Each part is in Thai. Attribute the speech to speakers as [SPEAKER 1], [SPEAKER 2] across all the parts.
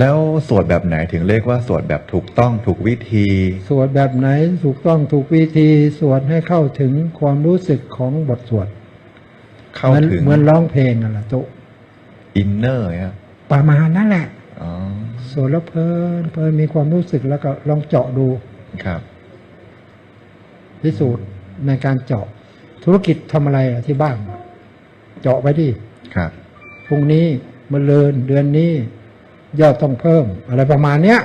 [SPEAKER 1] แล้วสวดแบบไหนถึงเรียกว่าสวดแบบถูกต้องถูกวิธี
[SPEAKER 2] สวดแบบไหนถูกต้องถูกวิธี สวดให้เข้าถึงความรู้สึกของบทสวด
[SPEAKER 1] เข้า
[SPEAKER 2] เหมือน
[SPEAKER 1] ถึง
[SPEAKER 2] เหมือนร้องเพลงนั่นแหละตุ
[SPEAKER 1] อินเนอร์ครับ
[SPEAKER 2] ประมาณนั่นแหละ
[SPEAKER 1] อ๋อ
[SPEAKER 2] สวดแล้วเพลินเพลินมีความรู้สึกแล้วก็ลองเจาะดู
[SPEAKER 1] ครับ
[SPEAKER 2] พิสูจน์ในการเจาะธุรกิจทำอะไรอะที่บ้าน เจาะไปดิ
[SPEAKER 1] ครับ
[SPEAKER 2] พรุ่งนี้มะเรืนเดือนนี้ ยอดต้องเพิ่ม อะไรประมาณเนี้ย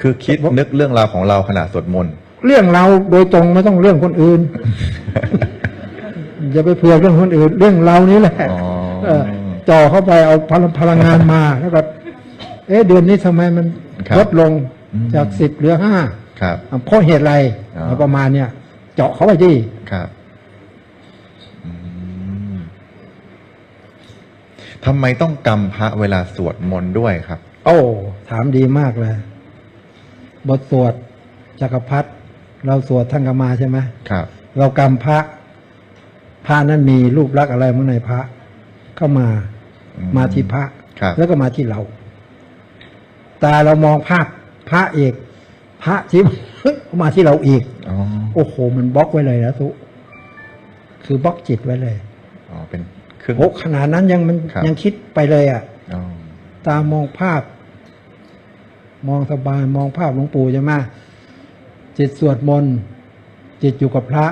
[SPEAKER 1] คือคิดนึกเรื่องราวของเราขณะสวดมนต์
[SPEAKER 2] เรื่องเราโดยตรงไม่ต้องเรื่องคนอื่น อย่าไปเผื่อเรื่องคนอื่น เรื่องเรานี้แหละ
[SPEAKER 1] อ๋อ
[SPEAKER 2] เออจ่อเข้าไปเอาพลังพลังงานมาแล้วก็เอ๊ะเดือนนี้ทำไมมัน
[SPEAKER 1] ครับ
[SPEAKER 2] ลดลง
[SPEAKER 1] อืม
[SPEAKER 2] จากสิบเหลือห้า
[SPEAKER 1] ครับ
[SPEAKER 2] เพราะเหตุอะไร
[SPEAKER 1] อ๋อ
[SPEAKER 2] เอาประมาณเนี้ยเจาะเข้าไปดิ
[SPEAKER 1] ครับอืม ทำไมต้องกำพระเวลาสวดมนต์ด้วยครับ
[SPEAKER 2] โอ้ ถามดีมากเลย บทสวดจักรพรรดิเราสวดท่านก็มาใช่ไหม
[SPEAKER 1] ครับ
[SPEAKER 2] เรากำพระ พระนั้นมีรูปลักษณ์อะไรเมื่อในพระ เข้ามา
[SPEAKER 1] อืม
[SPEAKER 2] มาที่พระ
[SPEAKER 1] ครับ
[SPEAKER 2] แล้วก็มาที่เรา ตาเรามองภาพพระเอก พระที่มาที่เราอีก
[SPEAKER 1] อ๋อ
[SPEAKER 2] โอ้โห มันบล็อกไว้เลยนะทุคือบล็อกจิตไว้เลย
[SPEAKER 1] อ๋อ เป็นเครื่อง
[SPEAKER 2] โอ้ขนาดนั้นยังมัน
[SPEAKER 1] ครับ
[SPEAKER 2] ยังคิดไปเลยอะ
[SPEAKER 1] อ๋อ
[SPEAKER 2] ตามองภาพ มองสบายมองภาพหลวงปู่ใช่ไหมจิตสวดมนต์จิตอยู่กับพระ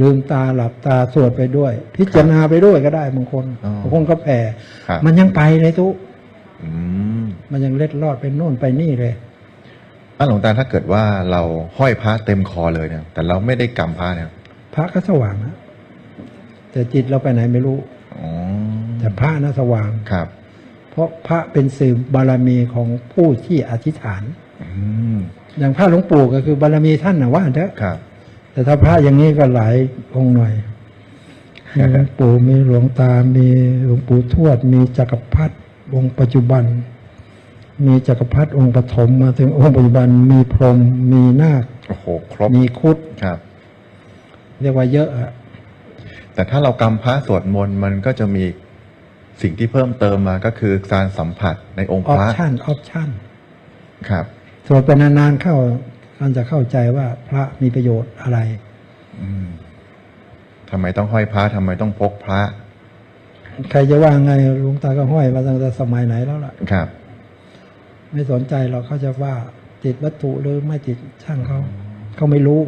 [SPEAKER 2] ลืมตาหลับตาสวดไปด้วย พิจารณาไปด้วยก็ได้บางคน
[SPEAKER 1] อ๋อ
[SPEAKER 2] บางคนก็แผ่
[SPEAKER 1] ครับ
[SPEAKER 2] มันยังไปเลยทุก
[SPEAKER 1] อืม
[SPEAKER 2] มันยังเล็ดลอดไปโน่นไปนี่เลย
[SPEAKER 1] อะหลวงตาถ้าเกิดว่าเราห้อยพระเต็มคอเลยเนี่ย แต่เราไม่ได้กำพระเนี่ย
[SPEAKER 2] พระก็สว่างนะ แต่จิตเราไปไหนไม่รู้
[SPEAKER 1] อ๋อ
[SPEAKER 2] แต่พระนะสว่าง
[SPEAKER 1] ครับ
[SPEAKER 2] เพราะพระเป็นสื่อบารมีของผู้ที่อธิษฐาน
[SPEAKER 1] อืม
[SPEAKER 2] อย่างพระหลวงปู่ก็คือบารมีท่านนะว่าเถอะ
[SPEAKER 1] ครับ
[SPEAKER 2] แต่ถ้าพระอย่างนี้ก็หลายองค์หน่อยมีหลวงปู่มีหลวงตา มีหลวงปู่ทวด มีจักรพรรดิองค์ปัจจุบัน มีจักรพรรดิองค์ปฐมมาถึงองค์ปัจจุบัน มีพรหมมีนาค
[SPEAKER 1] โอ้โหครบ
[SPEAKER 2] มีครุด
[SPEAKER 1] ครับ
[SPEAKER 2] เรียกว่าเยอะอะ
[SPEAKER 1] แต่ถ้าเรากำพระสวดมนต์มันก็จะมีสิ่งที่เพิ่มเติมมาก็คือการสัมผัสในองค์
[SPEAKER 2] ออ
[SPEAKER 1] พ
[SPEAKER 2] ป
[SPEAKER 1] ระ
[SPEAKER 2] ชั่นออปชั่น
[SPEAKER 1] ครับ
[SPEAKER 2] สวดไปนานๆเข้าท่านจะเข้าใจว่าพระมีประโยชน์อะไร
[SPEAKER 1] อืมทำไมต้องห้อยพระทำไมต้องพกพระ
[SPEAKER 2] ใครจะว่าไงหลวงตาก็ห้อยมาตั้งแต่สมัยไหนแล้วล่ะ
[SPEAKER 1] ครับ
[SPEAKER 2] ไม่สนใจเราเขาจะว่าติดวัตถุหรือไม่ติดช่างเขาเขาไม่รู้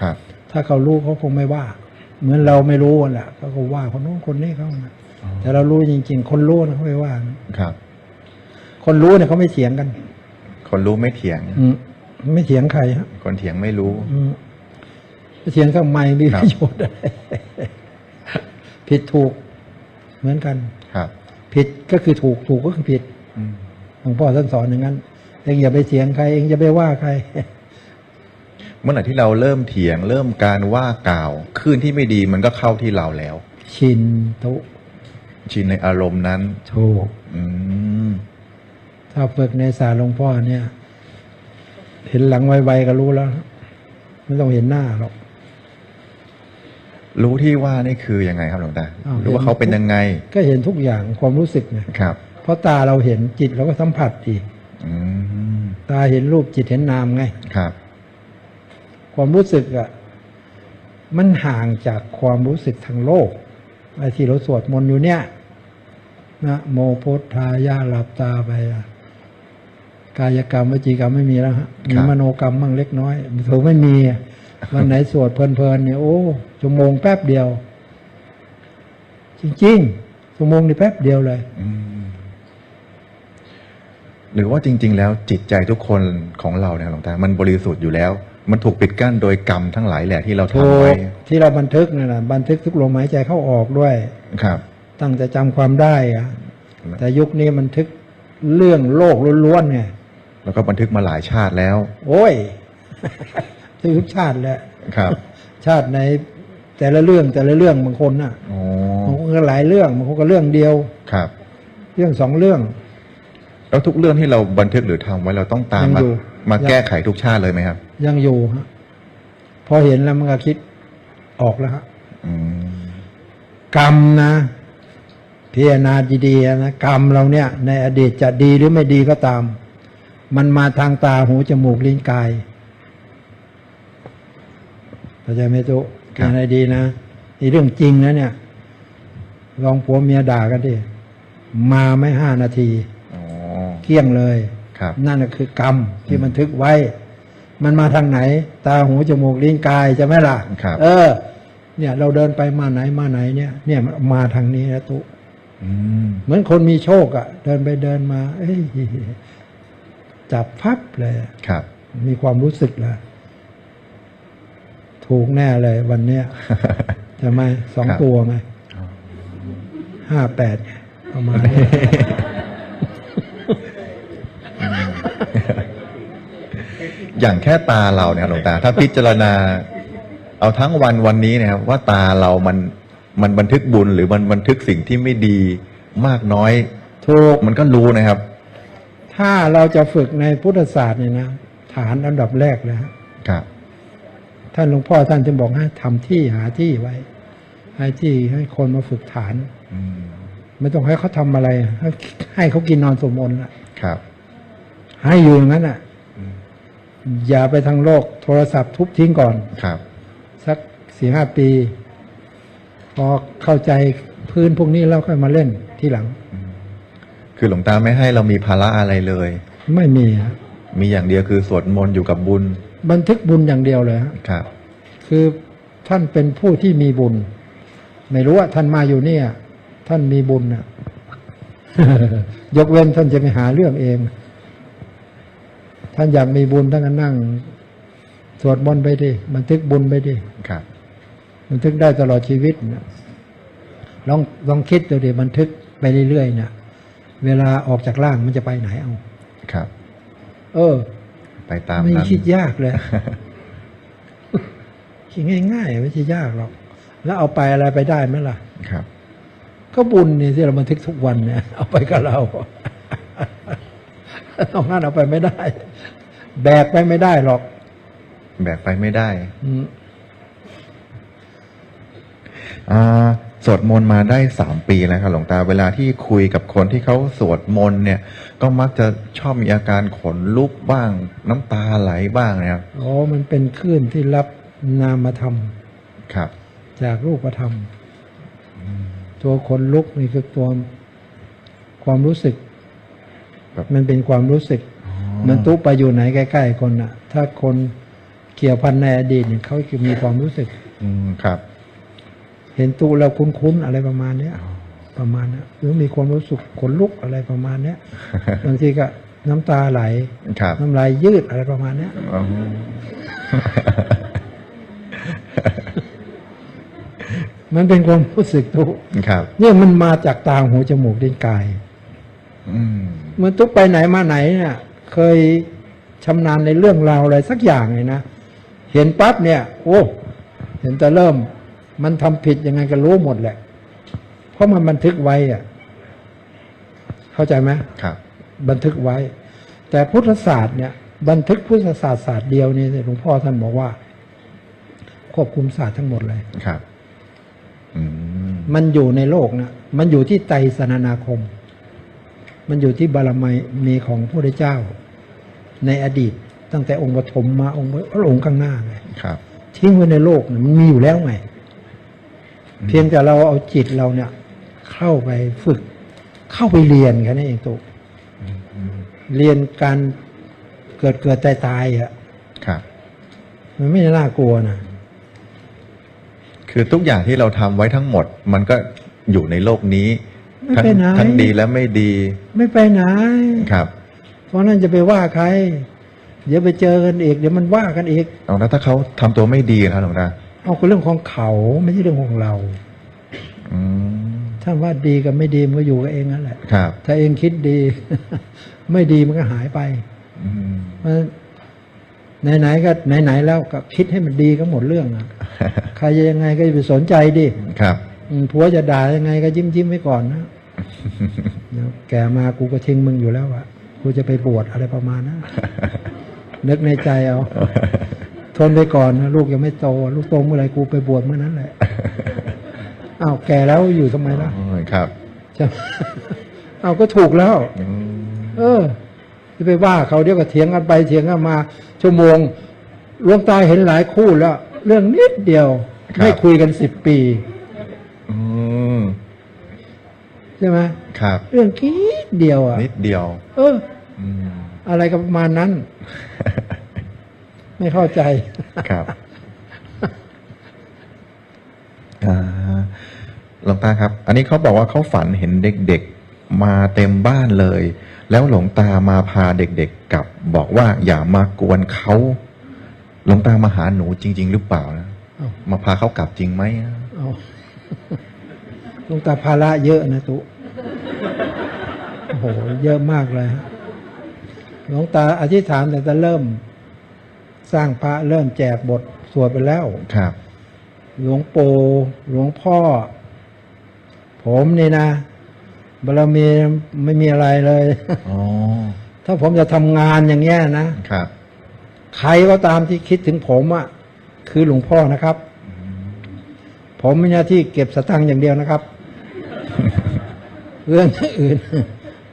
[SPEAKER 1] ครับ
[SPEAKER 2] ถ้าเขารู้เขาคงไม่ว่า เหมือนเราไม่รู้นั่นแหละเขาก็ว่าคนโน้นคนนี้เขานะแต่เรารู้จริง ๆ คนรู้นะเขาไม่ว่านะครับ คนรู้เนี่ยเขาไม่เถียงกัน
[SPEAKER 1] คนรู้ไม่เถียง
[SPEAKER 2] อืมไม่เถียงใครฮะ
[SPEAKER 1] คนเถียงไม่รู้
[SPEAKER 2] อืมไปเถียงข้างไม่มี
[SPEAKER 1] ครั
[SPEAKER 2] ป
[SPEAKER 1] บ
[SPEAKER 2] ระโยชน์อะไรผิดถูกเหมือนกัน
[SPEAKER 1] ครับ
[SPEAKER 2] ผิดก็คือถูกถูกก็คือผิด
[SPEAKER 1] อืม
[SPEAKER 2] หลวงพ่อท่านสอนอย่างนั้นเองอย่าไปเถียงใครเองอย่าไปว่าใคร
[SPEAKER 1] เมื่อไหร่ที่เราเริ่มเถียง เริ่มการว่ากล่าวคลื่นที่ไม่ดีมันก็เข้าที่เราแล้ว
[SPEAKER 2] ชินตุ
[SPEAKER 1] ชินในอารมณ์นั้น
[SPEAKER 2] ถูก
[SPEAKER 1] อืม
[SPEAKER 2] ถ้าฝึกในศาสตร์หลวงพ่อเนี่ย เห็นหลังไวๆก็รู้แล้ว ไม่ต้องเห็นหน้าหรอก
[SPEAKER 1] รู้ที่ว่านี่คือยังไงครับหลวงตา
[SPEAKER 2] อ้าว
[SPEAKER 1] รู้ว่าเขาเป็นยังไง
[SPEAKER 2] ก็เห็นทุกอย่างความรู้สึกไง
[SPEAKER 1] ครับ
[SPEAKER 2] เพราะตาเราเห็นจิตเราก็สัมผัสอีก
[SPEAKER 1] อืม
[SPEAKER 2] ตาเห็นรูปจิตเห็นนามไง
[SPEAKER 1] ครับ
[SPEAKER 2] ความรู้สึกอะมันห่างจากความรู้สึกทางโลกไอ้ที่เราสวดมนต์อยู่เนี่ยนะโมพุทธายาหลับตาไปอะกายกรรมวจีกรรมไม่มีแล้วฮะมีมโนกรรมมั่งเล็กน้อยถือไม่มีอะวันไหนสวดเพลินๆเนี่ยโอ้ชั่วโมงแป๊บเดียว จริงๆชั่วโมงนี่แป๊บเดียวเลย
[SPEAKER 1] อืมหรือว่าจริง ๆ แล้วจิตใจทุกคนของเราเนี่ยหลวงตา มันบริสุทธิ์อยู่แล้ว มันถูกปิดกั้นโดยกรรมทั้งหลายแหละที่เรา
[SPEAKER 2] ถู
[SPEAKER 1] ทำไว้
[SPEAKER 2] กที่เราบันทึกนี่นนะบันทึกทุกลมหายใจเข้าออกด้วย
[SPEAKER 1] ครับ
[SPEAKER 2] ตั้งแต่จำความได้อะแต่ยุคนี้บันทึกเรื่องโลกล้วนๆไง
[SPEAKER 1] แล้วก็บันทึกมาหลายชาติแล้ว
[SPEAKER 2] โอ้ยทุกชาติแหละ
[SPEAKER 1] ครับ
[SPEAKER 2] ชาติในแต่ละเรื่องแต่ละเรื่องบางคนน่ะ
[SPEAKER 1] อ๋อบา
[SPEAKER 2] งคนก็หลายเรื่องบางคนก็เรื่องเดียว
[SPEAKER 1] ครับ
[SPEAKER 2] เรื่องสองเรื่อง
[SPEAKER 1] แล้วทุกเรื่องที่เราบันทึกหรือทำไว้เราต้องตาม
[SPEAKER 2] ยัง
[SPEAKER 1] มา
[SPEAKER 2] อยู่
[SPEAKER 1] มา
[SPEAKER 2] ยัง
[SPEAKER 1] แก้ไขทุกชาติเลยไหมครับ
[SPEAKER 2] ยังอยู่ฮะพอเห็นแล้วมันก็คิดออกแล้วฮะ
[SPEAKER 1] อืม
[SPEAKER 2] กรรมนะพิจารณาดีๆนะกรรมเราเนี่ย ในอดีตจะดีหรือไม่ดีก็ตาม มันมาทางตาหูจมูกลิ้นกายเข้าใจไหมตุ
[SPEAKER 1] ครับ
[SPEAKER 2] อะไรดีนะนี่เรื่องจริงนะเนี่ย ลองผัวเมียด่ากันดิมาไม่ห้านาที
[SPEAKER 1] อ๋อ
[SPEAKER 2] เกลี้ยงเลย
[SPEAKER 1] ครับ
[SPEAKER 2] นั่นน่ะคือกรรมที่บันทึกไว้ มันมาทางไหน ตาหูจมูกลิ้นกายใช่ไหมล่ะ
[SPEAKER 1] ครับ
[SPEAKER 2] เออ เนี่ย เราเดินไปมาไหนมาไหนเนี่ย เนี่ยมันมาทางนี้นะตุ
[SPEAKER 1] อืม
[SPEAKER 2] เหมือนคนมีโชคอะ่ะ เดินไปเดินมา เอ้ยจับพับเลยอะ
[SPEAKER 1] ครับ
[SPEAKER 2] มีความรู้สึกเลยถูกแน่เลยวันเนี้ยใช่ไหมสอง
[SPEAKER 1] ครับ
[SPEAKER 2] ตัวไงห้าแปดไงประมาณนี้
[SPEAKER 1] อย่างแค่ตาเราเนี่ยหลวงตา ถ้าพิจารณา เอาทั้งวันวันนี้นะครับว่าตาเรามันมันบันทึกบุญหรือมันบันทึกสิ่งที่ไม่ดีมากน้อย
[SPEAKER 2] ถูก
[SPEAKER 1] มันก็รู้นะครับ
[SPEAKER 2] ถ้าเราจะฝึกในพุทธศาสตร์เนี่ยนะฐานอันดับแรกเลยฮะ
[SPEAKER 1] ครับ
[SPEAKER 2] ท่านหลวงพ่อท่านจึงบอกให้ทำที่หาที่ไว้ ให้ที่ให้คนมาฝึกฐาน
[SPEAKER 1] อืม
[SPEAKER 2] ไม่ต้องให้เขาทำอะไรให้ให้เขากินนอนสวดมนต์น่ะ
[SPEAKER 1] ครับ
[SPEAKER 2] ให้อยู่อย่างนั้นอะ อย่าไปทางโลก โทรศัพท์ทุบทิ้งก่อน
[SPEAKER 1] ครับ
[SPEAKER 2] สักสี่ห้าปี พอเข้าใจพื้นพวกนี้แล้วค่อยมาเล่นที่หลัง
[SPEAKER 1] คือหลวงตาไม่ให้เรามีภาระอะไรเลย
[SPEAKER 2] ไม่มีฮะ
[SPEAKER 1] มีอย่างเดียวคือสวดมนต์อยู่กับบุญ
[SPEAKER 2] บันทึกบุญอย่างเดียวเลยฮะ
[SPEAKER 1] ครับ
[SPEAKER 2] คือท่านเป็นผู้ที่มีบุญ ไม่รู้ว่าท่านมาอยู่เนี่ย ท่านมีบุญนะยกเว้นท่านจะไปหาเรื่องเอง ท่านอยากมีบุญท่านก็นั่ง สวดมนต์ไปดิบันทึกบุญไปดิ
[SPEAKER 1] ครับ
[SPEAKER 2] บันทึกได้ตลอดชีวิตนะลองลองคิดดูดิบันทึกไปเรื่อยๆเนี่ยเวลาออกจากร่างมันจะไปไหนเอา
[SPEAKER 1] ครับ
[SPEAKER 2] เออ
[SPEAKER 1] ไปตาม
[SPEAKER 2] ไม่
[SPEAKER 1] นั้น
[SPEAKER 2] คิดยากเลยคิดง่ายๆไม่ใช่ยากหรอก แล้วเอาไปอะไรไปได้ไหมล่ะ
[SPEAKER 1] ครับ
[SPEAKER 2] ก็บุญนี่ที่เราบันทึกทุกวันเนี่ยเอาไปกับเรา ตรงนั้นเอาไปไม่ได้ แบกไปไม่ได้หรอก
[SPEAKER 1] แบกไปไม่ได้
[SPEAKER 2] อืม
[SPEAKER 1] อ่าสวดมนต์มาได้สามปีแล้วครับหลวงตาเวลาที่คุยกับคนที่เขาสวดมนต์เนี่ย ก็มักจะชอบมีอาการขนลุกบ้าง น้ำตาไหลบ้างนะครับ
[SPEAKER 2] อ๋อมันเป็นคลื่นที่รับนามธรรม
[SPEAKER 1] ครับ
[SPEAKER 2] จากรูปธรรม ตัวคนลุกนี่คือตัวความรู้สึก
[SPEAKER 1] แบบ
[SPEAKER 2] มันเป็นความรู้สึกเหมันตุ๊ไปอยู่ไหนใกล้ ๆ คนน่ะ ถ้าคนเกี่ยวพันในอดีตเนี่ยเขาจะมีความรู้สึก
[SPEAKER 1] อืมครับ
[SPEAKER 2] เห็นตู้แล้วคุ้นๆอะไรประมาณเนี้ยประมาณเนี้ยหรือมีความรู้สึกขนลุกอะไรประมาณเนี้ยบางทีก็น้ำตาไหล
[SPEAKER 1] ครับ
[SPEAKER 2] น้ำลายยืดอะไรประมาณเนี้ย
[SPEAKER 1] อ๋อ
[SPEAKER 2] มันเป็นความรู้สึกตู้
[SPEAKER 1] ครับ
[SPEAKER 2] เนี่ยมันมาจากตาหูจมูกลิ้นกาย
[SPEAKER 1] อืม
[SPEAKER 2] เหมันตุ๊กไปไหนมาไหนเนี่ยเคยชำนาญในเรื่องราวอะไรสักอย่างเลยนะ เห็นปั๊บเนี่ย โอ้เห็นแต่เริ่ม มันทำผิดยังไงก็รู้หมดแหละ เพราะมันบันทึกไว้อะเข้าใจไหม
[SPEAKER 1] ครับ
[SPEAKER 2] บันทึกไว้ แต่พุทธศาสตร์เนี่ย บันทึกพุทธศาสตร์ศาสตร์เดียวนี่หลวงพ่อท่านบอกว่า ควบคุมศาสตร์ทั้งหมดเลย
[SPEAKER 1] ครับอืม
[SPEAKER 2] มันอยู่ในโลกนะมันอยู่ที่ไตรสนานาคม มันอยู่ที่บารมีมีของพระพุทธเจ้า ในอดีตตั้งแต่องค์ปฐมมาองค์พระองค์ข้างหน้าไง
[SPEAKER 1] ครับ
[SPEAKER 2] ทิ้งไว้ในโลกนะมันมีอยู่แล้วไง เพียงแต่เราเอาจิตเราเนี่ย เข้าไปฝึก เข้าไปเรียนแค่นั้นเองตัวเรียนการเกิดเกิดตายตายอะ
[SPEAKER 1] ครับ
[SPEAKER 2] มันไม่น่ากลัวนะ
[SPEAKER 1] คือทุกอย่างที่เราทำไว้ทั้งหมด มันก็อยู่ในโลกนี้
[SPEAKER 2] ไม่
[SPEAKER 1] ทั้ง
[SPEAKER 2] ไปไหน
[SPEAKER 1] ทั้งดีและไม่ดี
[SPEAKER 2] ไม่ไปไหน
[SPEAKER 1] ครับ
[SPEAKER 2] เพราะนั้นจะไปว่าใคร เดี๋ยวไปเจอกันอีกเดี๋ยวมันว่ากันอีก
[SPEAKER 1] เอาแล้วถ้าเขาทำตัวไม่ดีนะครับหลวงตา
[SPEAKER 2] เอาคือเรื่องของเขาไม่ใช่เรื่องของเรา
[SPEAKER 1] อืม
[SPEAKER 2] ถ้าว่าดีกับไม่ดีมันก็อยู่กับเองนั่นแหละ
[SPEAKER 1] ครับ
[SPEAKER 2] ถ้าเองคิดดี ไม่ดีมันก็หายไป
[SPEAKER 1] อืม
[SPEAKER 2] เพราะฉะนั้นไหนๆก็ไหนๆแล้วก็คิดให้มันดีก็หมดเรื่องอะ ใครจะยังไงก็อย่าไปสนใจดิ
[SPEAKER 1] ครับ
[SPEAKER 2] อืมผัวจะด่ายังไงก็ยิ้มยิ้มๆไว้ก่อนนะเดี๋ยว แกมากูก็ทิ้งมึงอยู่แล้วอะกูจะไปบวชอะไรประมาณนั้นนึกในใจเอา ทนไปก่อนนะลูกยังไม่โต ลูกโตเมื่อไหรกูไปบวชเมื่อนั้นแหละอ้าวแก่แล้วอยู่ทำไมล่ะ
[SPEAKER 1] โอ้ยครับ
[SPEAKER 2] ใจะเอาก็ถูกแล้ว
[SPEAKER 1] อืม
[SPEAKER 2] เออจะไปว่าเขาเดี๋ยวก็เถียงกันไปเถียงกันมา ชั่วโมงหลวงตาเห็นหลายคู่แล้ว เรื่องนิดเดียว ไม่คุยกันสิบปี ใช่ไหม
[SPEAKER 1] ครับ
[SPEAKER 2] เรื่องคิดเดียวอะ
[SPEAKER 1] นิดเดียว
[SPEAKER 2] เออ
[SPEAKER 1] อืม
[SPEAKER 2] อะไรก็ประมาณนั้น ไม่เข้าใจ
[SPEAKER 1] ครับอ่าหลวงตาครับ อันนี้เขาบอกว่าเขาฝันเห็นเด็กๆมาเต็มบ้านเลย แล้วหลวงตามาพาเด็กๆกลับ บอกว่าอย่ามากวนเขาหลวงตามาหาหนูจริง ๆ หรือเปล่านะ
[SPEAKER 2] เอ้า
[SPEAKER 1] มาพาเขากลับจริงไหม
[SPEAKER 2] เอาห ลวงตาภาระเยอะนะตุโอ้โห เยอะมากเลยฮะหลวงตาอธิษฐานแต่จะเริ่ม สร้างพระเริ่มแจกบทสวดไปแล้ว
[SPEAKER 1] ครับ
[SPEAKER 2] หลวงปู่หลวงพ่อ ผมนี่นะบารมีไม่มีอะไรเลย
[SPEAKER 1] อ๋อ
[SPEAKER 2] ถ้าผมจะทำงานอย่างเงี้ยนะ
[SPEAKER 1] ครับ
[SPEAKER 2] ใครก็ตามที่คิดถึงผมอะ่ะ คือหลวงพ่อนะครับ ผมมีหน้าที่เก็บสตังค์อย่างเดียวนะครับ เรื่องอื่น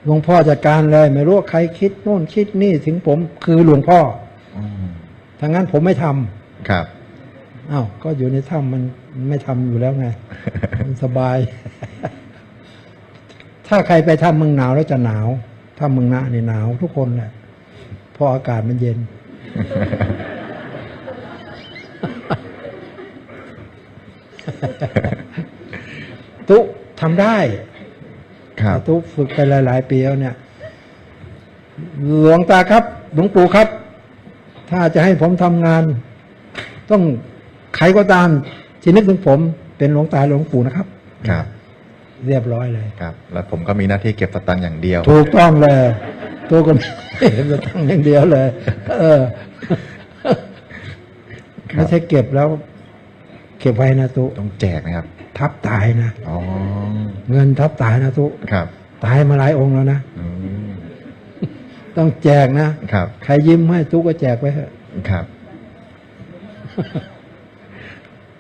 [SPEAKER 2] หลวงพ่อจัดการเลยไม่รู้ว่าใครคิดโน่นคิดนี่ถึงผมคือหลวงพ่อ
[SPEAKER 1] อืม
[SPEAKER 2] ถ้างั้นผมไม่ทำ
[SPEAKER 1] ครับ
[SPEAKER 2] อ้าวก็อยู่ในถ้ำมันไม่ทำอยู่แล้วไงมันสบาย ถ้าใครไปถ้ำเมืองหนาวแล้วจะหนาวถ้ำเมืองหนาเนี่ยหนาวทุกคนแหละเพราะอากาศมันเย็น ตุทำได้
[SPEAKER 1] ครับ
[SPEAKER 2] ตุฝึกไปหลาย ๆ ปีแล้วเนี่ย หลวงตาครับ หลวงปู่ครับ ถ้าจะให้ผมทำงาน ต้องใครก็ตามที่นึกถึงผม เป็นหลวงตาหลวงปู่นะครับ
[SPEAKER 1] ครับ
[SPEAKER 2] เรียบร้อยเลย
[SPEAKER 1] ครับ แล้วผมก็มีหน้าที่เก็บสตังค์อย่างเดียว
[SPEAKER 2] ถูกต้องเลยตัวก็ไม่เห็นจะตั้งอย่างเดียวเลย เออ
[SPEAKER 1] ครับ
[SPEAKER 2] ไม่ใช่เก็บแล้ว เก็บไว้นะตุ
[SPEAKER 1] ต้องแจกนะครับ
[SPEAKER 2] ทับตายนะ
[SPEAKER 1] อ๋อ
[SPEAKER 2] เงินทับตายนะตุ
[SPEAKER 1] ครับ
[SPEAKER 2] ตายมาหลายองค์แล้วนะ
[SPEAKER 1] อืม
[SPEAKER 2] ต้องแจกนะ
[SPEAKER 1] ครับ
[SPEAKER 2] ใครยิ้มให้ตุก็แจกไปเถอะ
[SPEAKER 1] ครับ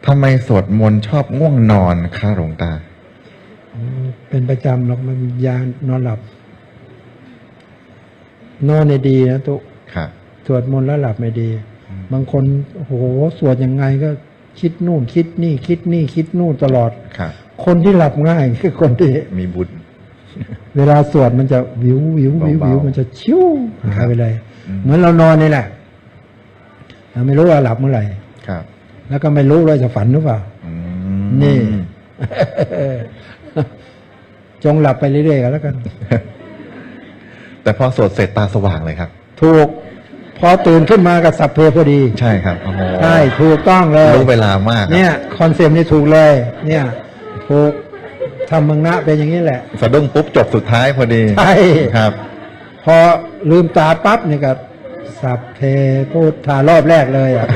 [SPEAKER 1] ทำไมสวดมนต์ชอบง่วงนอนคะหลวงตา
[SPEAKER 2] อืมเป็นประจำหรอกมันยานอนหลับ นอนในยดีนะตุ
[SPEAKER 1] ครับ
[SPEAKER 2] สวดมนต์แล้วหลับไม่ดี
[SPEAKER 1] อืม
[SPEAKER 2] บางคนโอ้โหสวดยังไงก็ คิดนู่นคิดนี่คิดนี่คิดนู่นตลอด
[SPEAKER 1] ครับ
[SPEAKER 2] คนที่หลับง่ายคือคนที่
[SPEAKER 1] มีบุญ
[SPEAKER 2] เวลาสวดมันจะวิววิววิว
[SPEAKER 1] เบาๆ
[SPEAKER 2] วิวมันจะชิวหายไปเลย
[SPEAKER 1] อืม
[SPEAKER 2] เหมือนเรานอนนี่แหละเราไม่รู้ว่าหลับเมื่อไหร่
[SPEAKER 1] ครับ
[SPEAKER 2] แล้วก็ไม่รู้ว่าจะฝันหรือเปล่า
[SPEAKER 1] อืม
[SPEAKER 2] นี่จงหลับไปเรื่อยๆกันแล้วกัน
[SPEAKER 1] แต่พอสวดเสร็จตาสว่างเลยครับ
[SPEAKER 2] ถูก พอตื่นขึ้นมากับสับเพพอดี
[SPEAKER 1] ใช่ครับโอ้โห
[SPEAKER 2] ใช่ถูกต้องเลย
[SPEAKER 1] รู้เวลามากครับ
[SPEAKER 2] เนี่ยคอนเซปต์นี่ถูกเลย เนี่ยถูกทำเมืองนะเป็นอย่างนี้แหละ
[SPEAKER 1] สะดุ้งปุ๊บจบสุดท้ายพอดี
[SPEAKER 2] ใช่
[SPEAKER 1] ครับ
[SPEAKER 2] พอลืมตาปั๊บนี่ก็สับเพพูดทารอบแรกเลยอะ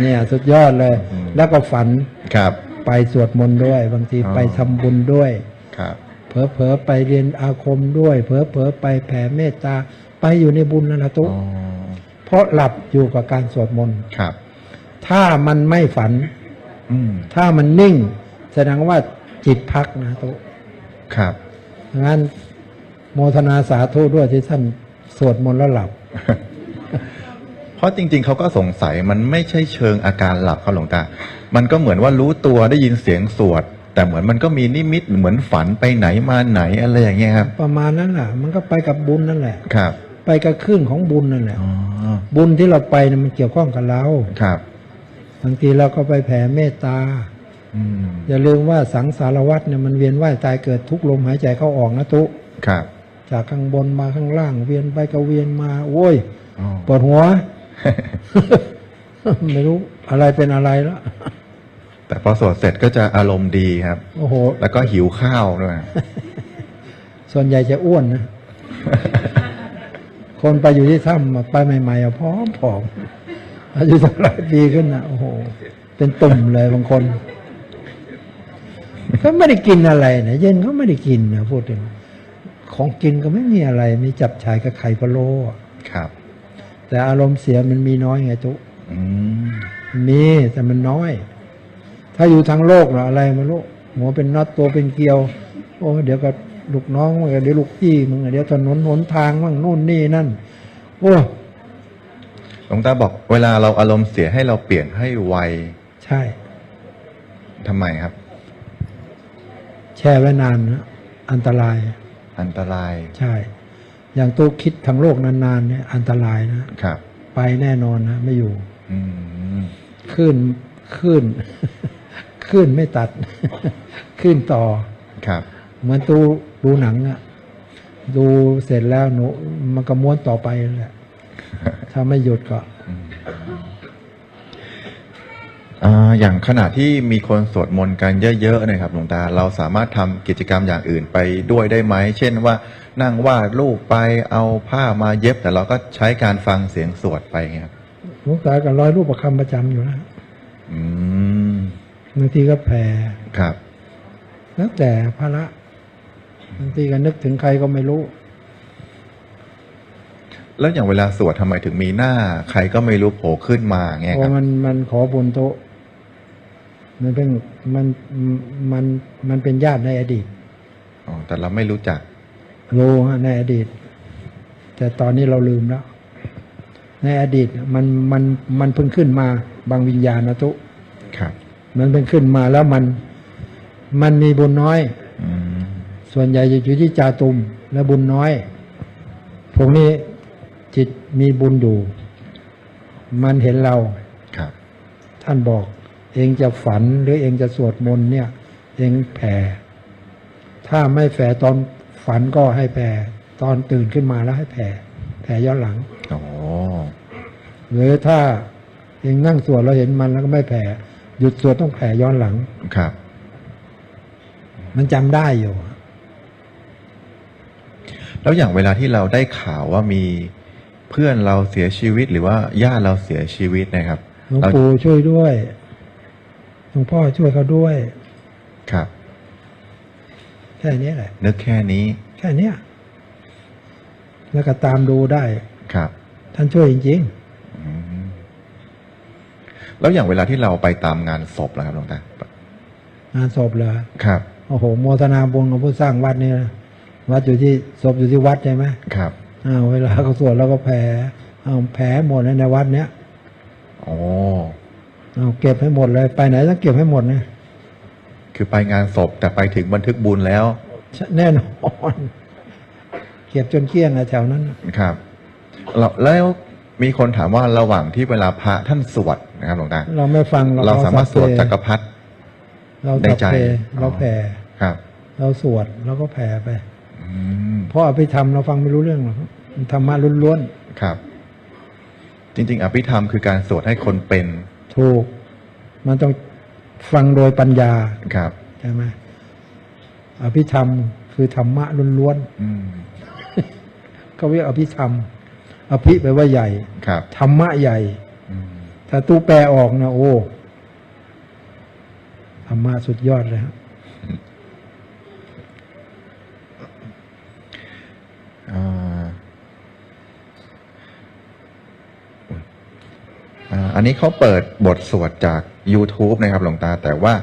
[SPEAKER 2] เนี่ยสุดยอดเลย
[SPEAKER 1] อืม
[SPEAKER 2] แล้วก็ฝัน
[SPEAKER 1] ครับ
[SPEAKER 2] ไปสวดมนต์ด้วย บางที
[SPEAKER 1] อ๋อ
[SPEAKER 2] ไปทำบุญด้วย
[SPEAKER 1] ครับ
[SPEAKER 2] เผลอๆไปเรียนอาคมด้วยเผลอๆไปแผ่เมตตา ไปอยู่ในบุญนั่นแหละตุ๊
[SPEAKER 1] อ๋อ
[SPEAKER 2] เพราะหลับอยู่กับการสวดมนต์
[SPEAKER 1] ครับ
[SPEAKER 2] ถ้ามันไม่ฝัน
[SPEAKER 1] อืม
[SPEAKER 2] ถ้ามันนิ่ง แสดงว่าจิตพักนะตุ๊
[SPEAKER 1] ครับ
[SPEAKER 2] ดังนั้นโมทนาสาธุด้วยที่ท่านสวดมนต์แล้วหลับ
[SPEAKER 1] เพราะจริง ๆ เขาก็สงสัยมันไม่ใช่เชิงอาการหลับเขาหลวงตา มันก็เหมือนว่ารู้ตัวได้ยินเสียงสวด แต่เหมือนมันก็มีนิมิตเหมือนฝันไปไหนมาไหนอะไรอย่างเงี้ยครับ
[SPEAKER 2] ประมาณนั้นแหละมันก็ไปกับบุญนั่นแหละ
[SPEAKER 1] ครับ
[SPEAKER 2] ไปกับครึ่งของบุญนั่นแหละ
[SPEAKER 1] อ๋อ
[SPEAKER 2] บุญที่เราไปเนี่ยมันเกี่ยวข้องกับเรา
[SPEAKER 1] ครับ
[SPEAKER 2] บางทีเราก็ไปแผ่เมตตา
[SPEAKER 1] อืม
[SPEAKER 2] อย่าลืมว่าสังสารวัฏเนี่ยมันเวียนว่ายตายเกิดทุกลมหายใจเข้าออกนะตุ
[SPEAKER 1] ครับ
[SPEAKER 2] จากข้างบนมาข้างล่าง เวียนไปก็เวียนมาโว้ย
[SPEAKER 1] อ๋อ
[SPEAKER 2] ปวดหัว ไม่รู้อะไรเป็นอะไรแล้ว
[SPEAKER 1] แต่พอสวดเสร็จก็จะอารมณ์ดีครับ
[SPEAKER 2] โอ้โห
[SPEAKER 1] แล้วก็หิวข้าวด้วย
[SPEAKER 2] ส่วนใหญ่จะอ้วนนะ คนไปอยู่ที่ถ้ำอะไปใหม่ๆอะพร้อมผอมอายุสักหลายปีขึ้นนะโอ้โห เป็นตุ่มเลยบางคนก็ไม่ได้กินอะไรนะเย็นก็ไม่ได้กินนะพูดถึงของกินก็ไม่มีอะไร มีจับฉายกับไข่พะโล้อะ
[SPEAKER 1] ครับ
[SPEAKER 2] แต่อารมณ์เสียมันมีน้อยไงจุ
[SPEAKER 1] อืม
[SPEAKER 2] มีแต่มันน้อย ถ้าอยู่ทางโลกนะอะไรไมาลูกหัวเป็นน็อตตัวเป็นเกลียว โอ้ เดี๋ยวก็ ลูกน้องมึงเดี๋ยวลูกพี่มึงเดี๋ยวถนนหนทางมั่งนู่นนี่นั่น โอ้
[SPEAKER 1] หลวงตาบอก เวลาเราอารมณ์เสียให้เราเปลี่ยนให้ไว
[SPEAKER 2] ใช่
[SPEAKER 1] ทำไมครับ
[SPEAKER 2] แช่ไว้นานนะอันตราย
[SPEAKER 1] อันตราย
[SPEAKER 2] ใช่ อย่างตู้คิดทางโลกนานๆเนี่ย อันตรายนะ
[SPEAKER 1] ครับ
[SPEAKER 2] ไปแน่นอนนะไม่อยู่
[SPEAKER 1] อืม
[SPEAKER 2] ขึ้นขึ้นขึ้นไม่ตัด ขึ้นต่อ
[SPEAKER 1] ครับ
[SPEAKER 2] เหมือนตู้ดูหนังอะดูเสร็จแล้วหนูมันก็ม้วนต่อไปนั่นแหละถ้าไม่หยุดก็
[SPEAKER 1] อ่าอย่างขณะที่มีคนสวดมนต์กันเยอะๆนะครับหลวงตา เราสามารถทำกิจกรรมอย่างอื่นไปด้วยได้ไหม เช่นว่านั่งวาดรูปไปเอาผ้ามาเย็บ แต่เราก็ใช้การฟังเสียงสวดไปเงี้ยครับ
[SPEAKER 2] หลวงตากับร้อยรูปประคำประจำอยู่นะ
[SPEAKER 1] อืม
[SPEAKER 2] บางทีก็แผ่
[SPEAKER 1] ครับ
[SPEAKER 2] แล้วแต่พระ บางทีก็นึกถึงใครก็ไม่รู้
[SPEAKER 1] แล้วอย่างเวลาสวดทำไมถึงมีหน้า ใครก็ไม่รู้โผล่ขึ้นมาเงี้ย
[SPEAKER 2] เพ
[SPEAKER 1] ครั
[SPEAKER 2] ราะ
[SPEAKER 1] บ
[SPEAKER 2] มันมันขอบนโต๊ะมันเป็นมันมันมันเป็นญาติในอดีต
[SPEAKER 1] อ๋อแต่เราไม่รู้จัก
[SPEAKER 2] รู้ฮะในอดีต แต่ตอนนี้เราลืมแล้ว ในอดีตมันมันมันเพิ่งขึ้นมาบางวิญญาณนะตุ
[SPEAKER 1] ครับ
[SPEAKER 2] มันเพิ่งขึ้นมาแล้วมัน มันมีบุญน้อย
[SPEAKER 1] อืม
[SPEAKER 2] ส่วนใหญ่จะอยู่ที่จาตุมและบุญน้อย พวกนี้จิตมีบุญอยู่ มันเห็นเรา
[SPEAKER 1] ครับ
[SPEAKER 2] ท่านบอก เองจะฝันหรือเองจะสวดมนต์เนี่ย เองแผ่ ถ้าไม่แผ่ตอนฝันก็ให้แผ่ ตอนตื่นขึ้นมาแล้วให้แผ่แผ่ย้อนหลัง
[SPEAKER 1] อ๋อ
[SPEAKER 2] หรือถ้าเองนั่งสวดเราเห็นมันแล้วก็ไม่แผ่ หยุดสวดต้องแผ่ย้อนหลัง
[SPEAKER 1] ครับ
[SPEAKER 2] มันจำได้อยู่
[SPEAKER 1] แล้วอย่างเวลาที่เราได้ข่าวว่ามีเพื่อนเราเสียชีวิตหรือว่าญาติเราเสียชีวิตนะครับ
[SPEAKER 2] หลวง
[SPEAKER 1] เรา
[SPEAKER 2] ปู่ช่วยด้วยหลวงพ่อช่วยเขาด้วย
[SPEAKER 1] ครับ
[SPEAKER 2] แค่นี้แหละ
[SPEAKER 1] นึกแค่นี้
[SPEAKER 2] แค่เนี้ยแล้วก็ตามดูได้
[SPEAKER 1] ครับ
[SPEAKER 2] ท่านช่วยจริง
[SPEAKER 1] อืมแล้วอย่างเวลาที่เราไปตามงานศพนะครับหลวงตา
[SPEAKER 2] ๆงานศพเลย
[SPEAKER 1] ครับ
[SPEAKER 2] โอ้โหโมทนาบุญของผู้สร้างวัดนี่นะ วัดอยู่ที่ศพอยู่ที่วัดใช่ไหม
[SPEAKER 1] ครับ
[SPEAKER 2] อ้าวเวลาเขาสวดเราก็แผ่เอาแผ่หมดเลยในวัดเนี้ย
[SPEAKER 1] อ๋อ
[SPEAKER 2] เอาเก็บให้หมดเลย ไปไหนต้องเก็บให้หมดนะ
[SPEAKER 1] คือไปงานศพแต่ไปถึงบันทึกบุญแล้ว
[SPEAKER 2] แน่นอนเก็บจนเกลี้ยงอะแถวนั้น
[SPEAKER 1] ครับแล้วแล้วมีคนถามว่าระหว่างที่เวลาพระท่านสวดนะครับหลวงตา
[SPEAKER 2] เราไม่ฟัง
[SPEAKER 1] เราสามารถสวดจักรพรรดิ
[SPEAKER 2] เรา
[SPEAKER 1] ใน
[SPEAKER 2] สัพ
[SPEAKER 1] ใจ
[SPEAKER 2] เพ
[SPEAKER 1] อ๋อ
[SPEAKER 2] เราแผ่
[SPEAKER 1] ครับ
[SPEAKER 2] เราสวดเราก็แผ่ไป
[SPEAKER 1] อืม
[SPEAKER 2] เพราะอภิธรรมเราฟังไม่รู้เรื่องหรอกมันธรรมะล้วน
[SPEAKER 1] ครับ จริง ๆ อภิธรรมคือการสวดให้คนเป็น
[SPEAKER 2] ๆถูก มันต้องฟังโดยปัญญา
[SPEAKER 1] ครับ
[SPEAKER 2] ใช่ไหมอภิธรรมคือธรรมะล้วน
[SPEAKER 1] อืม
[SPEAKER 2] ๆเขาเรียกอภิธรรม อภิแปลว่าใหญ่
[SPEAKER 1] ครับ
[SPEAKER 2] ธรรมะใหญ่
[SPEAKER 1] อืม
[SPEAKER 2] ถ้าตู้แปลออกนะโอ้ธรรมะสุดยอดเลยฮะ
[SPEAKER 1] อ่าอ่าอันนี้เขาเปิดบทสวดจาก YouTube นะครับหลวงตา แต่ว่า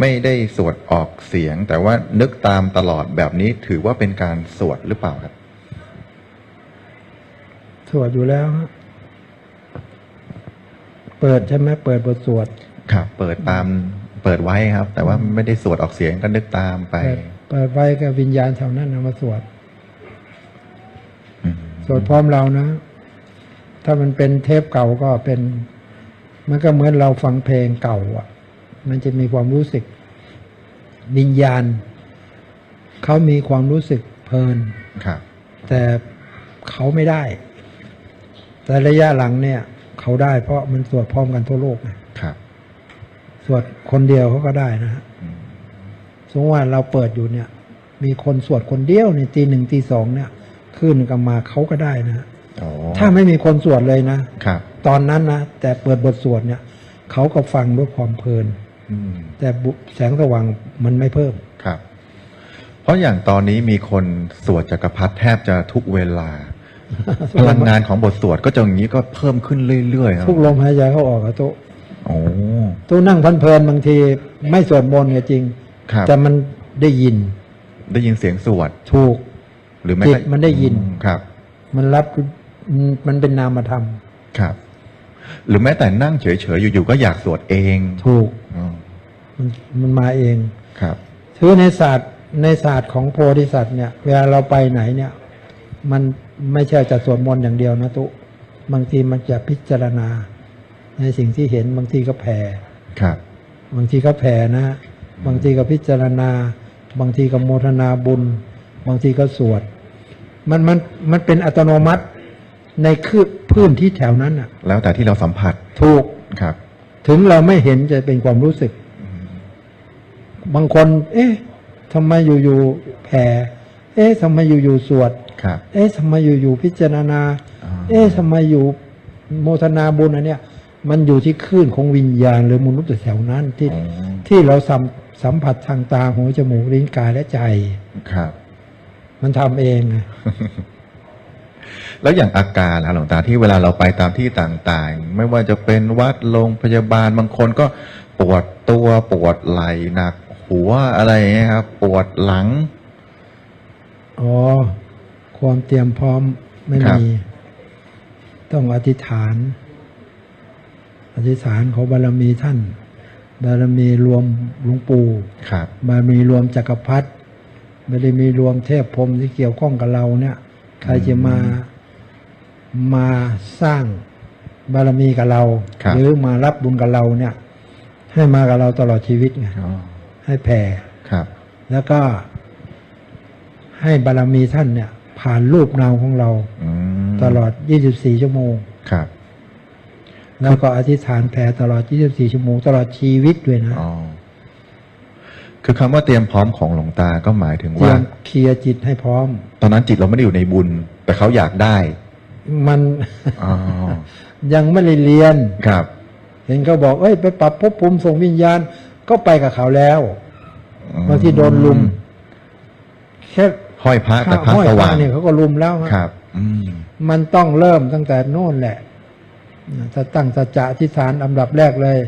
[SPEAKER 1] ไม่ได้สวดออกเสียง แต่ว่านึกตามตลอดแบบนี้ถือว่าเป็นการสวดหรือเปล่าครับ
[SPEAKER 2] สวดอยู่แล้วฮะเปิดใช่ไหมเปิดบทสวด
[SPEAKER 1] ครับเปิดตามเปิดไว้ครับ แต่ว่าไม่ได้สวดออกเสียงก็นึกตามไป
[SPEAKER 2] เปิดเปิดไว้กับวิญญาณแถวนั้นนะมาสวด
[SPEAKER 1] อืม
[SPEAKER 2] สวดพร้อมเรานะ ถ้ามันเป็นเทปเก่าก็เป็น มันก็เหมือนเราฟังเพลงเก่าอะ มันจะมีความรู้สึกวิญญาณ เขามีความรู้สึกเพลิน
[SPEAKER 1] ครับ
[SPEAKER 2] แต่เขาไม่ได้ แต่ระยะหลังเนี่ย เขาได้เพราะมันสวดพร้อมกันทั่วโลกไง
[SPEAKER 1] ครับ
[SPEAKER 2] สวดคนเดียวเขาก็ได้นะฮะ
[SPEAKER 1] อืม
[SPEAKER 2] สมมติว่าเราเปิดอยู่เนี่ย มีคนสวดคนเดียวในตีหนึ่งตีสองเนี่ย ขึ้นกันมาเขาก็ได้นะ
[SPEAKER 1] อ๋อ
[SPEAKER 2] ถ้าไม่มีคนสวดเลยนะ
[SPEAKER 1] ครับ
[SPEAKER 2] ตอนนั้นนะแต่เปิดบทสวดเนี่ยเขาก็ฟังด้วยความเพลิน
[SPEAKER 1] อืม
[SPEAKER 2] แต่บุแสงสว่างมันไม่เพิ่ม
[SPEAKER 1] ครับ เพราะอย่างตอนนี้มีคนสวดจักรพรรดิแทบจะทุกเวลาพลังงานของบทสวดก็จะอย่างนี้ก็เพิ่มขึ้นเรื่อยๆครับ
[SPEAKER 2] ทุกลมหายใจเข้าออกอะโตะ
[SPEAKER 1] โอ้
[SPEAKER 2] ตู้นั่งเพลินๆบางที ไม่สวดมนต์เนี่ยจริง
[SPEAKER 1] ครับ
[SPEAKER 2] แต่มันได้ยิน
[SPEAKER 1] ได้ยินเสียงสวด
[SPEAKER 2] ถูก
[SPEAKER 1] หรือไม่
[SPEAKER 2] จิ
[SPEAKER 1] ก็
[SPEAKER 2] ตมันได้ยิน
[SPEAKER 1] อืมครับ
[SPEAKER 2] มันรับมันมันเป็นนามธรรม
[SPEAKER 1] ครับ หรือแม้แต่นั่งเฉยๆอยู่ๆก็อยากสวดเอง
[SPEAKER 2] ถูก
[SPEAKER 1] อืม
[SPEAKER 2] มันมันมาเอง
[SPEAKER 1] ครับ
[SPEAKER 2] ถือในศาสตร์ในศาสตร์ของโพธิสัตว์เนี่ย เวลาเราไปไหนเนี่ย มันไม่ใช่จะสวดมนต์อย่างเดียวนะตุบางทีมันจะพิจารณา ในสิ่งที่เห็นบางทีก็แผ่
[SPEAKER 1] ครับ
[SPEAKER 2] บางทีก็แผ่นะ บางทีก็พิจารณา บางทีก็โมทนาบุญ บางทีก็สวด มันมันมันเป็นอัตโนมัติในคืบพื้นที่แถวนั้นอะ
[SPEAKER 1] แล้วแต่ที่เราสัมผัส
[SPEAKER 2] ถูก
[SPEAKER 1] ครับ
[SPEAKER 2] ถึงเราไม่เห็นจะเป็นความรู้สึก บางคน เอ๊ะทำไมอยู่ๆแผ่เอ๊ะทำไมอยู่ๆสวด
[SPEAKER 1] ครับ
[SPEAKER 2] เอ๊ะทำไมอยู่ๆพิจารณา
[SPEAKER 1] อ่า
[SPEAKER 2] เอ๊ะทำไมอยู่โมทนาบุญอันเนี้ยมันอยู่ที่คลื่นของวิญญาณ หรือมนุษย์แถวนั้นที่
[SPEAKER 1] อ๋อ
[SPEAKER 2] ที่เราสัมสัมผัสทางตาหูจมูกลิ้นกายและใจ
[SPEAKER 1] ครับ
[SPEAKER 2] มันทำเองไง
[SPEAKER 1] แล้วอย่างอาการล่ะหลวงตาที่เวลาเราไปตามที่ต่างๆ ไม่ว่าจะเป็นวัดโรงพยาบาลบางคนก็ปวดตัวปวดไหล่หนัก หัวอะไรอย่างเงี้ยครับ ปวดหลัง
[SPEAKER 2] อ๋อความเตรียมพร้อมไม่
[SPEAKER 1] ครับ
[SPEAKER 2] มี ต้องอธิษฐาน อธิษฐานขอบารมีท่าน บารมีรวมหลวงปู่
[SPEAKER 1] ครับ
[SPEAKER 2] บารมีรวมจักรพรรดิ ไม่ได้มีรวมเทพพรหมที่เกี่ยวข้องกับเราเนี่ย ใครจะมามาสร้างบารมีกับเรา
[SPEAKER 1] ครับ
[SPEAKER 2] หรือมารับบุญกับเราเนี่ย ให้มากับเราตลอดชีวิตไง
[SPEAKER 1] อ๋อ
[SPEAKER 2] ให้แผ่
[SPEAKER 1] ครับ
[SPEAKER 2] แล้วก็ ให้บารมีท่านเนี่ย ผ่านรูปนามของเรา
[SPEAKER 1] อืม
[SPEAKER 2] ตลอด 24 ชั่วโมง
[SPEAKER 1] ครับ
[SPEAKER 2] แล้วก็อธิษฐานแผ่ตลอด 24 ชั่วโมง ตลอดชีวิตด้วยนะ
[SPEAKER 1] อ๋อ คือคำว่าเตรียมพร้อมของหลวงตาก็หมายถึง
[SPEAKER 2] เตรี
[SPEAKER 1] ว่า
[SPEAKER 2] ยมเคลียร์จิตให้พร้อม
[SPEAKER 1] ตอนนั้นจิตเราไม่ได้อยู่ในบุญ แต่เขาอยากได้
[SPEAKER 2] มัน
[SPEAKER 1] อ๋อ
[SPEAKER 2] ยังไม่ได้เรียน
[SPEAKER 1] ครับ
[SPEAKER 2] เห็นเขาบอกเอ้ยไปปรับภพภูมิส่งวิญญาณก็ไปกับเขาแล้ว
[SPEAKER 1] อืม
[SPEAKER 2] บางทีโดนลุมแค่
[SPEAKER 1] ห้อยพระแต่พระ
[SPEAKER 2] ห้อย
[SPEAKER 1] ส
[SPEAKER 2] พระ
[SPEAKER 1] ว่าง
[SPEAKER 2] เนี่ยเขาก็ลุมแล้วฮะ
[SPEAKER 1] ครับ อืม
[SPEAKER 2] มันต้องเริ่มตั้งแต่โน่นแหละถ้าตั้งสัจจะอธิษฐานอันดับแรกเลย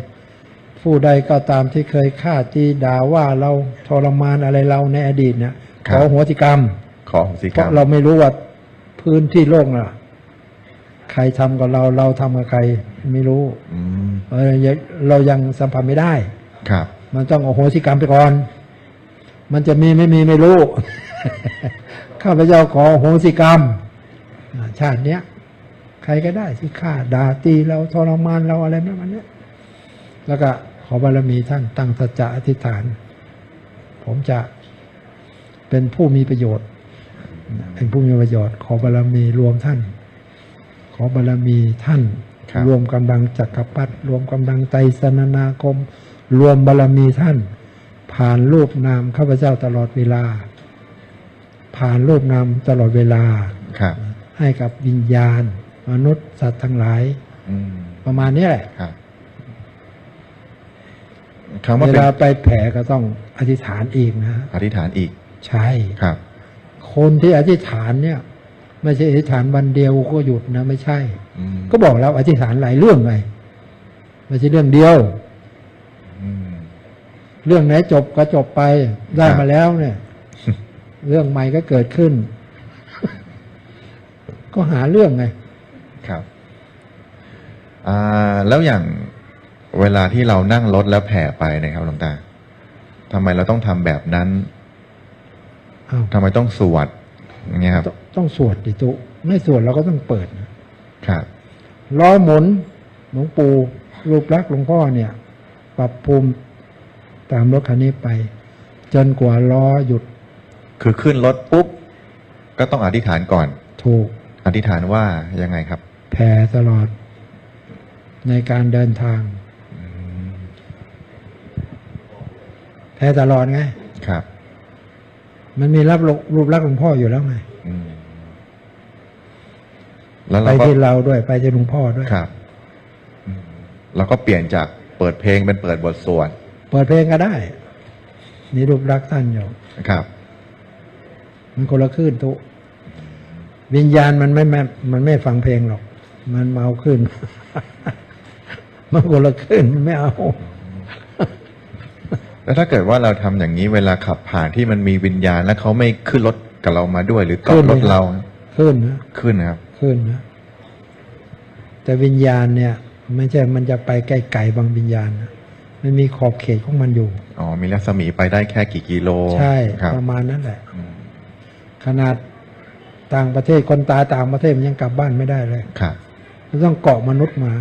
[SPEAKER 2] ผู้ใดก็ตามที่เคยฆ่าตีด่าว่าเราทรมานอะไรเราในอดีตเนี่ย
[SPEAKER 1] ครั
[SPEAKER 2] ข
[SPEAKER 1] บ
[SPEAKER 2] อโหัวติกรรม
[SPEAKER 1] ขอสิ
[SPEAKER 2] เพ
[SPEAKER 1] กรร
[SPEAKER 2] ราะ
[SPEAKER 1] ม
[SPEAKER 2] เราไม่รู้ว่าพื้นที่โลกน่ะ ใครทำกับเราเราทำกับใครไม่รู้
[SPEAKER 1] อืม
[SPEAKER 2] เออยังเรายังสัมผัสไม่ได้
[SPEAKER 1] ครับ
[SPEAKER 2] มันต้องเอาโหสิกรรมไปก่อน มันจะมีไม่มีไม่รู้ข้าพเจ้าขอโหสิกรรมอ่าชาติเนี้ย ใครก็ได้ที่ฆ่าด่าตีเราทรมานเราอะไรประมาณเนี้ย แล้วก็ขอบารมีท่านตั้งสัจจะอธิษฐาน ผมจะเป็นผู้มีประโยชน์ เป็นผู้มีประโยชน์ ขอบารมีรวมท่าน ขอบารมีท่าน
[SPEAKER 1] ครับ
[SPEAKER 2] รวมกำลังจักรพรรดิรวมกำลังไตรสนนาคม รวมบารมีท่าน ผ่านรูปนามข้าพเจ้าตลอดเวลา ผ่านรูปนามตลอดเวลา
[SPEAKER 1] ครับ
[SPEAKER 2] ให้กับวิญญาณ มนุษย์สัตว์ทั้งหลาย
[SPEAKER 1] อืม
[SPEAKER 2] ประมาณนี้แหละ
[SPEAKER 1] ครับคำว่า
[SPEAKER 2] เว
[SPEAKER 1] เป็น
[SPEAKER 2] ลาไปแผ่ก็ต้องอธิษฐานอีกนะ
[SPEAKER 1] อธิษฐานอีก
[SPEAKER 2] ใช่
[SPEAKER 1] ครับ
[SPEAKER 2] คนที่อธิษฐานเนี่ย ไม่ใช่อธิษฐานวันเดียวก็หยุดนะไม่ใช่
[SPEAKER 1] อืม
[SPEAKER 2] ก็บอกแล้วอธิษฐานหลายเรื่องไงไม่ใช่เรื่องเดียว
[SPEAKER 1] อืม
[SPEAKER 2] เรื่องไหนจบก็จบไปได้
[SPEAKER 1] ครับ
[SPEAKER 2] มาแล้วเนี่ย เรื่องใหม่ก็เกิดขึ้น ก็หาเรื่องไง
[SPEAKER 1] ครับอ่าแล้วอย่าง เวลาที่เรานั่งรถแล้วแผ่ไปเนะครับหลวงตาทำไมเราต้องทำแบบนั้น
[SPEAKER 2] อ้าว
[SPEAKER 1] ทำไมต้องสวดอย่างเงี้ยครับ
[SPEAKER 2] ต้องต้องสวดดิตุไม่สวดเราก็ต้องเปิดนะครับล้อหมุนหลวงปู่รูปลักษณ์หลวงพ่อเนี่ย ปรับภูมิตามรถคันนี้ไป จนกว่าล้อหยุด
[SPEAKER 1] คือขึ้นรถปุ๊บ ก็ต้องอธิษฐานก่อน
[SPEAKER 2] ถูก
[SPEAKER 1] อธิษฐานว่ายังไงครับ
[SPEAKER 2] แผ่ตลอดในการเดินทาง แผ่ตลอดไง
[SPEAKER 1] ครับ
[SPEAKER 2] มันมีรับรูปลักษณ์หลวงพ่ออยู่แล้วไง
[SPEAKER 1] อืมแล้ว
[SPEAKER 2] ไป
[SPEAKER 1] เราก็
[SPEAKER 2] ที่เราด้วย ไปที่หลวงพ่อด้วย
[SPEAKER 1] ครับอืมเราก็เปลี่ยนจากเปิดเพลงเป็นเปิดบทสวด
[SPEAKER 2] เปิดเพลงก็ได้มีรูปลักษณ์ท่านอยู่
[SPEAKER 1] ครับ
[SPEAKER 2] มันคนละคลื่นทุวิญญาณมันไม่แม่มันไม่ฟังเพลงหรอก มันมาเอาขึ้นมันคนละคลื่นมันไม่เอา
[SPEAKER 1] แล้วถ้าเกิดว่าเราทำอย่างนี้เวลาขับผ่านที่มันมีวิญญาณ แล้วเขาไม่ขึ้นรถกับเรามาด้วย หรือเกาะรถเรา
[SPEAKER 2] ขึ้นนะ
[SPEAKER 1] ขึ้นนะครับ
[SPEAKER 2] ขึ้นนะแต่วิญญาณเนี่ย ไม่ใช่มันจะไปไกลๆบางวิญญาณนะมันมีขอบเขตของมันอยู่
[SPEAKER 1] อ๋อ มีรัศมีไปได้แค่กี่กิโล
[SPEAKER 2] ใช่
[SPEAKER 1] ครับ
[SPEAKER 2] ประมาณนั้นแหละ
[SPEAKER 1] อืม
[SPEAKER 2] ขนาดต่างประเทศคนตายต่างประเทศมันยังกลับบ้านไม่ได้เลย
[SPEAKER 1] ครับ
[SPEAKER 2] มันต้องเกาะมนุษย์มา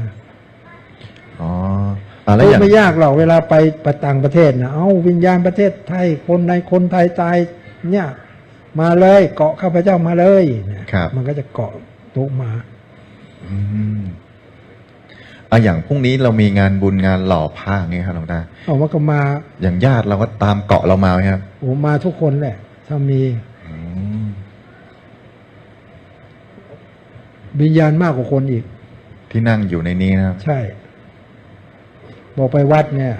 [SPEAKER 1] อ๋ออะแล้ว
[SPEAKER 2] พู
[SPEAKER 1] อ
[SPEAKER 2] ด
[SPEAKER 1] ย่าง
[SPEAKER 2] ไม่ยากหรอกเวลาไปไปต่างประเทศนะเอาวิญญาณประเทศไทยคนในคนไทยตายเนี่ยมาเลยเกาะข้าพเจ้ามาเลยเนี่ย
[SPEAKER 1] ครับ
[SPEAKER 2] มันก็จะเกาะโต๊ะมา
[SPEAKER 1] อืมอะอย่างพรุ่งนี้เรามีงานบุญงานหล่อผ้าอย่างเงี้ยครับหลวงตา
[SPEAKER 2] เอาว่าก็มา
[SPEAKER 1] อย่างญาติเราก็ตามเกาะเรามาไหมครับ
[SPEAKER 2] โอ้มาทุกคนแหละ ถ้ามี
[SPEAKER 1] อืม
[SPEAKER 2] วิญญาณมากกว่าคนอีก
[SPEAKER 1] ที่นั่งอยู่ในนี้นะครับ
[SPEAKER 2] ใช่ บอกไปวัดเนี่ย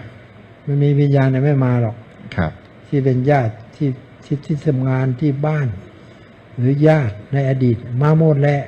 [SPEAKER 2] มันมีวิญญาณเนี่ยไม่มาหรอก
[SPEAKER 1] ครับ
[SPEAKER 2] ที่เป็นญาติที่ที่ที่ทำงานที่บ้าน หรือญาติในอดีตมาหมดแหละ